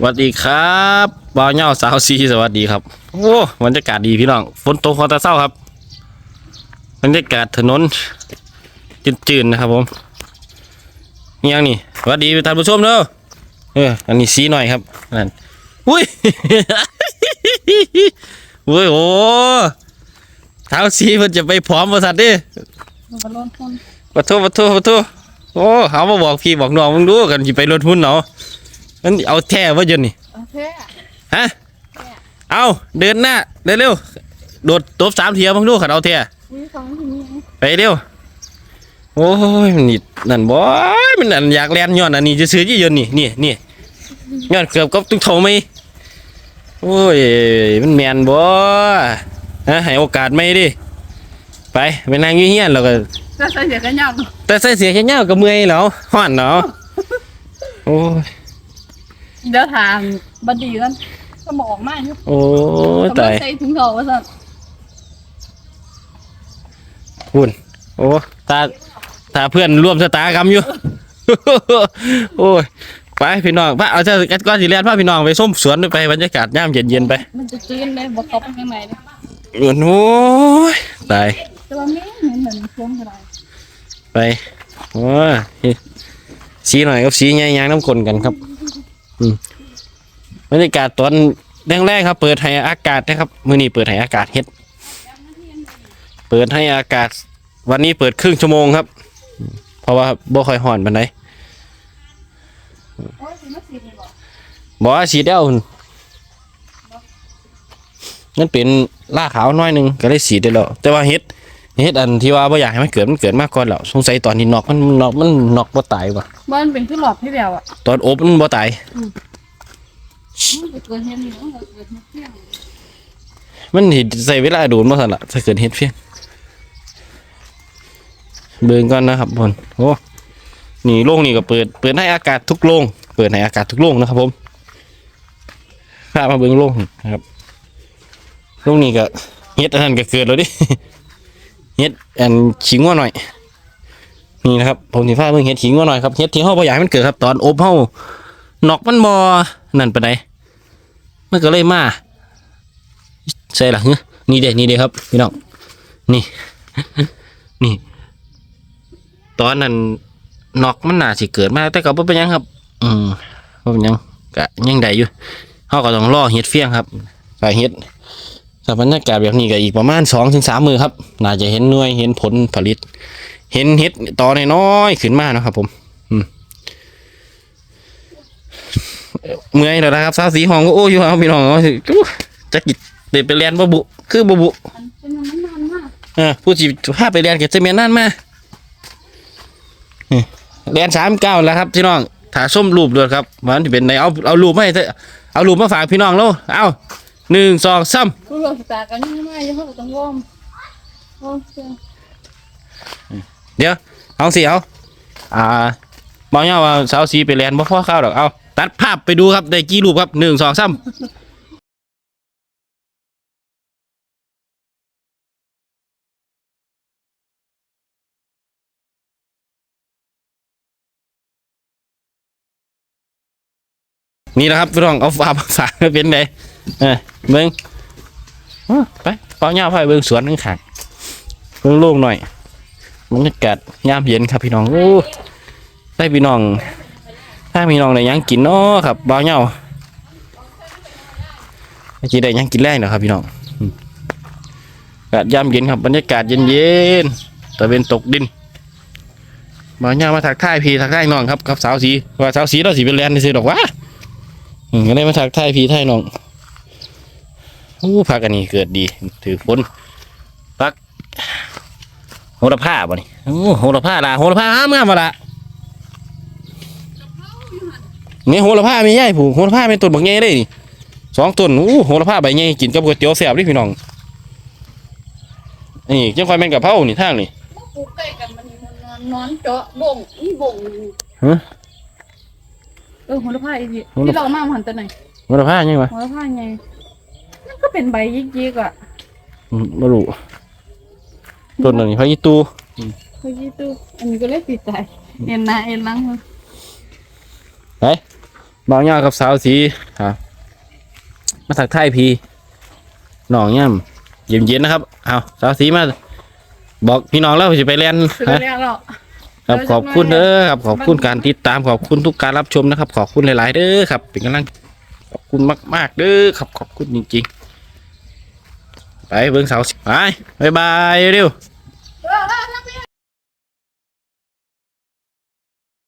สวัสดีครับบ่าวเหย้าสาวซีสวัสดีครับ โอ้บรรยากาศดีพี่น้อง ฝนตกคอตะเศร้าครับ บรรยากาศถนนจืดๆนะครับผมนี่ยังนี่สวัสดีท่านผู้ชมเด้อเอออันนี้สีหน่อยครับนั่นอุ้ยอุ้ยโอ้เท้าสีมันจะไปพร้อมบริษัทดิมันก็ร้อนคนปะโทปะโทปะโทโอ้เขามาบอกพี่บอกน้องมึงดูกันสิไปรถหุ้นเนาะ มันเอาแท้ว่าจนนี่โอเคฮะเอาเดินหน้าเร็วๆโดดตบสามเทียมึงดูขันเอาแท้มีสองทีนี้ไปเร็วโอ้ยมันนี่นั่นบ่ยมันนั่นอยากแล่นย้อนอันนี้จะซื้อยี่ยนนี่นี่นี่ย้อนเกือบกับตุ้งเท่าไหมโอ้ยมันแมนบ่ฮะให้โอกาสไหมดิไปไปนั่งอยู่เฮียนแล้วก็จะใส่เสียกันยังแต่ใส่เสียแค่เงากับเมื่อยแล้วห่อนเนาะโอ้ย เดี๋ยวถามบัดดีกันก็มาออกมาอยู่โอ้ยกำลัตางยใส่ถุงเท้าว่าสั่นหุ่นโอ้ตาตาเพื่อนร่วมชะตากรรมอยู่ โอ้ยไปพี่น้องพระเอาเจ้าก้อนสีแลนพาพี่น้องไปส้มสวนไปบรรยากาศย่ามเย็นๆไป มันจะจืนเลยบอกตบข้างในเลยโอ้ยตายแต่ว่าไม่เหมือนเหมือนช่วงอะไรไปโอ้ยสีหน่อยกับสีใหญ่ยางน้ำกลนกันครับอืม บรรยากาศตอนแรกๆครับ เปิดให้อากาศนะครับ มื้อนี้เปิดให้อากาศเฮ็ด เปิดให้อากาศ วันนี้เปิดครึ่งชั่วโมงครับ เพราะว่าบ่ค่อยห่อนปานใดโอ้ยสิมาสินี่บอกบอกว่าสีดแล้วหุ่นนั่นเป็นล่าขาวน้อยหนึงก็ได้สีได้แล้วแต่ว่าเฮ็ด เฮ็ดอันที่ว่าบ่อยากให้มันเกิดมันเกิดมากก่อนแล้วสงสัยตอนนี้นอกมันนอกมันนอกบ่ตายว่ะบ้านเป็นขึ้นหลอดที่เดียวอะตอนอบมันบ่ตายมันจะเกิดเห็นอยู่มันก็เกิดเที่ยงมันสิใส่เวลาโดนบ่ซั่นล่ะถ้าเกิดเฮ็ดเพียงเบิ่งก่อนนะครับพ่นโอ้นี่โรงนี่ก็เปิดเปิดให้อากาศทุกโรงเปิดให้อากาศทุกโรงนะครับผมพามาเบิ่งโรงนะครับโรงนี่ก็เฮ็ดอันนั้นก็เกิดแล้วดิ เฮ็ดอันขิงว่าหน่อย นี่นะครับผมสิพาเบิ่งเฮ็ดขิงว่าหน่อยครับเฮ็ดที่เฮาบ่อยากให้มันเกิดครับ ตอนอบเฮานอกมันบ่นั่นปานใดมันก็เลยมาใช่หรอฮะนี่เด็นี่เด็ครับพี่น้องนี่ นี่ ตอนนั้นนอกมันน่าสิเกิดมาแต่ก็บ่เป็นหยังครับ อืมบ่เป็นหยังก็ยังได้อยู่เฮาก็ต้องรอเฮ็ดเฟี้ยงครับก็เฮ็ด ถ้าบรรยากาศแบบนี้ก็อีกประมาณ2-3ถึงมื้อครับ น่าจะเห็นหน่วยเห็นผลผลิต เห็นเฮ็ดตอน้อยๆขึ้นมาเนาะครับ ผมอืมเอ่อเมื่อยแล้วนะครับสาวสีห้องก็โอ้อยู่เอาพี่น้องเอาสิอู้จะกิเด็ไปเรียนบ่บุคือบ่บุมันเป็นมันนานมากเออผู้สิพาไปเรียนก็จะเมียนนั่นมานี่เรียนสามเก้าแล้วครับพี่น้องถ่ายส้มรูปด้วยครับมันที่เป็นไหนเอาเอารูปมาให้เถอะเอารูปมาฝากพี่น้องแล้วเอา หนึ่งสองสามพวกเราสตากันยังไงยังเขาต้องวอร์มโอเคเดี๋ยวเอาสิเอาอ่าบอกเนี่ยว่าสาวสีไปเรียนบ่พอข้าวดอกเอาตัดภาพไปดูครับได้กี่รูปครับหนึ่งสองสามนี่นะครับพี่น้องเอาฝามาฝากเป็นไง เออเบิ้งอ้อไปเป่าเงาไปเบิ้งสวนนึงขางเบิ้งโล่งหน่อยบรรยากาศยามเย็นครับพี่น้องโอ้ได้พี่น้อง ถ้าพี่น้องได้ยังกินเนาะครับเป่าเงาเมื่อกี้ได้ยังกินแรงเนาะครับพี่น้องอากาศยามเย็นครับบรรยากาศเย็นๆตะเวนตกดินเปล่าเงามาทักทายพี่ทักทายน้องครับกับสาวสีว่าสาวสีเราสีเป็นแลนด์ซื้อดอกวะอืมก็ได้มาทักทายพี่ทายน้อง อู้พักอันนี้เกิดดี ถือฝนพักโหระพาบ่นี่โอ้โหระพาละโหระพาห้ามงามมาละนี่โหระพามีใหญ่ผูกโหระพาเป็นต้นบักใหญ่เลยนี่สองต้นอู้โหระพาใบใหญ่กินกับก๋วยเตี๋ยวแซ่บดิพี่น้องนี่จังค่อยแม่นกับเผานี่ทางนี่มาปลูกใกล้กันมันมันนอนนอนเจาะบ่งนี่บ่งฮะเออหัวละผ้าอีกทีหัวละที่เรามาหันตัวไหนโหระพาใหญ่ปะหัวละผ้าไงมัน ก็เป็นใบยิกๆอะอืมบ่รู้ต้นนึงพระอีตูเฮ้ยตู้อันนี้ก็เลยติดใจเอ็นหนาเอ็นหลังมันไปบ่าวเหย้ากับสาวสีครับมาถักทายพีน้องย่ำเย็นๆนะครับเอาสาวสีมาบอกพี่น้องแล้วสิไปเรียนคือฮะเรียกเราครับขอบคุณเด้อครับขอบคุณการติดตามขอบคุณทุกการรับชมนะครับ ขอบคุณหลาย ๆ เด้อครับ เป็นกำลังขอบคุณมาก ๆ เด้อครับขอบคุณจริง ๆ ไปเบิ้งเสาไปบ๊ายบายเร็วๆ